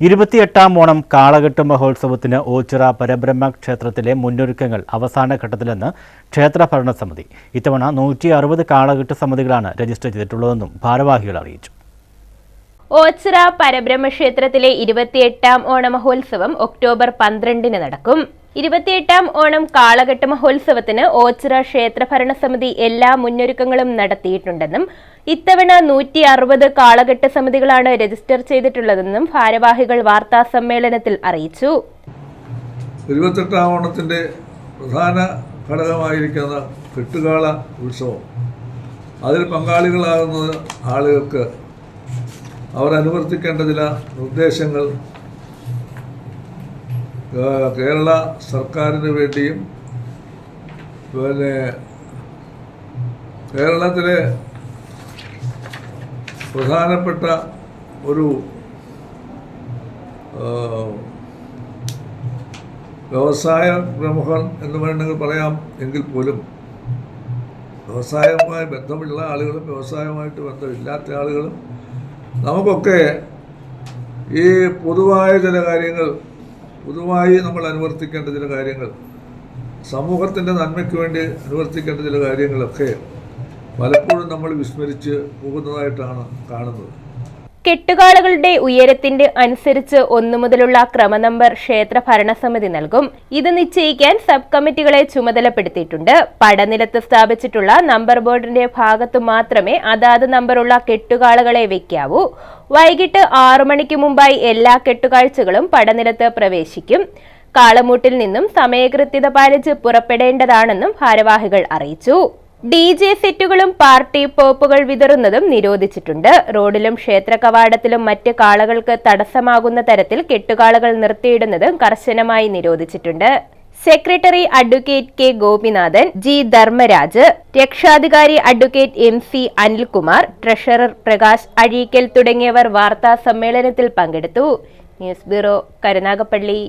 ഇരുപത്തിയെട്ടാം ഓണം കാളകെട്ട് മഹോത്സവത്തിന് ഓച്ചിറ പരബ്രഹ്മ ക്ഷേത്രത്തിലെ മുന്നൊരുക്കങ്ങൾ അവസാന ഘട്ടത്തിലെന്ന് ക്ഷേത്ര ഭരണസമിതി ഇത്തവണ നൂറ്റി അറുപത് കാളകെട്ട് സമിതികളാണ് രജിസ്റ്റർ ചെയ്തിട്ടുള്ളതെന്നും ഭാരവാഹികൾ അറിയിച്ചു. ഓച്ചിറ പരബ്രഹ്മക്ഷേത്രത്തിലെ ഇരുപത്തിയെട്ടാം ഓണ മഹോത്സവം ഒക്ടോബർ പന്ത്രണ്ടിന് നടക്കും. ഇരുപത്തിയെട്ടാം ഓണം കാളകെട്ട് മഹോത്സവത്തിന് ഓച്ചിറ ക്ഷേത്ര ഭരണസമിതി എല്ലാ മുന്നൊരുക്കങ്ങളും നടത്തിയിട്ടുണ്ടെന്നും ഇത്തവണ നൂറ്റി അറുപത് കാളകെട്ട് സമിതികളാണ് രജിസ്റ്റർ ചെയ്തിട്ടുള്ളതെന്നും ഭാരവാഹികൾ വാർത്താ സമ്മേളനത്തിൽ അറിയിച്ചു. ഇരുപത്തെട്ടാം ഓണത്തിന്റെ പ്രധാന ഘടകമായിരിക്കുന്ന കെട്ടുകാള ഉത്സവം. അതിൽ പങ്കാളികളാകുന്നത് ആളുകൾക്ക് അവർ അനുവർത്തിക്കേണ്ട ചില നിർദ്ദേശങ്ങൾ കേരള സർക്കാരിന് വേണ്ടിയും പിന്നെ കേരളത്തിലെ പ്രധാനപ്പെട്ട ഒരു വ്യവസായ പ്രമുഖൻ എന്ന് വേണമെങ്കിൽ പറയാം എങ്കിൽ പോലും വ്യവസായവുമായി ബന്ധമുള്ള ആളുകളും വ്യവസായവുമായിട്ട് ബന്ധമില്ലാത്ത ആളുകളും നമുക്കൊക്കെ ഈ പൊതുവായ ചില കാര്യങ്ങൾ പൊതുവായി നമ്മൾ അനുവർത്തിക്കേണ്ട ചില കാര്യങ്ങൾ സമൂഹത്തിന്റെ നന്മയ്ക്ക് വേണ്ടി അനുവർത്തിക്കേണ്ട ചില കാര്യങ്ങളൊക്കെ പലപ്പോഴും നമ്മൾ വിസ്മരിച്ച് പോകുന്നതായിട്ടാണ് കാണുന്നത്. കെട്ടുകാളുകളുടെ ഉയരത്തിന്റെ അനുസരിച്ച് ഒന്നു മുതലുള്ള ക്രമനമ്പർ ക്ഷേത്ര ഭരണസമിതി നൽകും. ഇത് നിശ്ചയിക്കാൻ സബ് കമ്മിറ്റികളെ ചുമതലപ്പെടുത്തിയിട്ടുണ്ട്. പടനിലത്ത് സ്ഥാപിച്ചിട്ടുള്ള നമ്പർ ബോർഡിന്റെ ഭാഗത്തു മാത്രമേ അതാത് നമ്പറുള്ള കെട്ടുകാളുകളെ വെക്കാവൂ. വൈകിട്ട് ആറു മണിക്ക് മുമ്പായി എല്ലാ കെട്ടുകാഴ്ചകളും പടനിലത്ത് പ്രവേശിക്കും. കാളമൂട്ടിൽ നിന്നും സമയകൃത്യത പാലിച്ച് പുറപ്പെടേണ്ടതാണെന്നും ഭാരവാഹികൾ അറിയിച്ചു. ഡി ജെ സെറ്റുകളും പാർട്ടി പോപ്പുകൾ വിതറുന്നതും നിരോധിച്ചിട്ടുണ്ട്. റോഡിലും ക്ഷേത്ര കവാടത്തിലും മറ്റ് കാളകൾക്ക് തടസ്സമാകുന്ന തരത്തിൽ കെട്ടുകാളകൾ നിർത്തിയിടുന്നത് കർശനമായി നിരോധിച്ചിട്ടുണ്ട്. Secretary advocate K Gopinathan G Dharmaraj രക്ഷാധികാരി advocate M C Anilkumar treasurer Prakash Azhikkal തുടങ്ങിയവർ വാർത്താ സമ്മേളനത്തിൽ പങ്കെടുത്തു. News bureau Karunagappally.